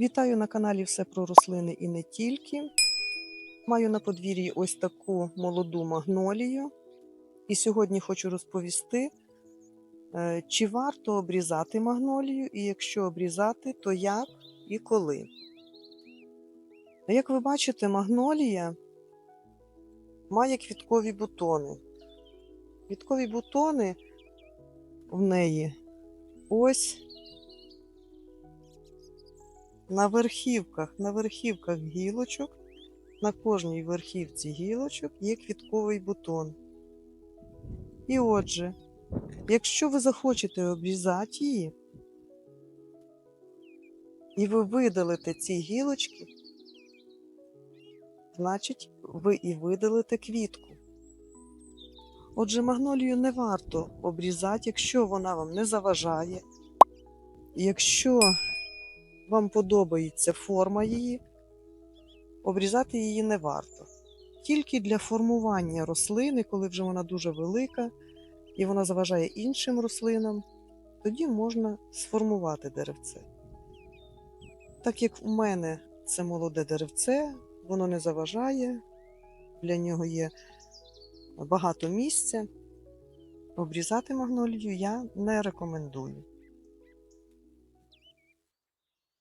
Вітаю на каналі Все про рослини і не тільки. Маю на подвір'ї ось таку молоду магнолію. І сьогодні хочу розповісти, е, чи варто обрізати магнолію, і якщо обрізати, то як і коли. Як ви бачите, магнолія має квіткові бутони. Квіткові бутони в неї ось на верхівках, на верхівках гілочок, на кожній верхівці гілочок є квітковий бутон. І отже, якщо ви захочете обрізати її, і ви видалите ці гілочки, значить, ви і видалите квітку. Отже, магнолію не варто обрізати, якщо вона вам не заважає, якщо вам подобається форма її, обрізати її не варто. Тільки для формування рослини, коли вже вона дуже велика і вона заважає іншим рослинам, тоді можна сформувати деревце. Так як у мене це молоде деревце, воно не заважає, для нього є багато місця. Обрізати магнолію я не рекомендую.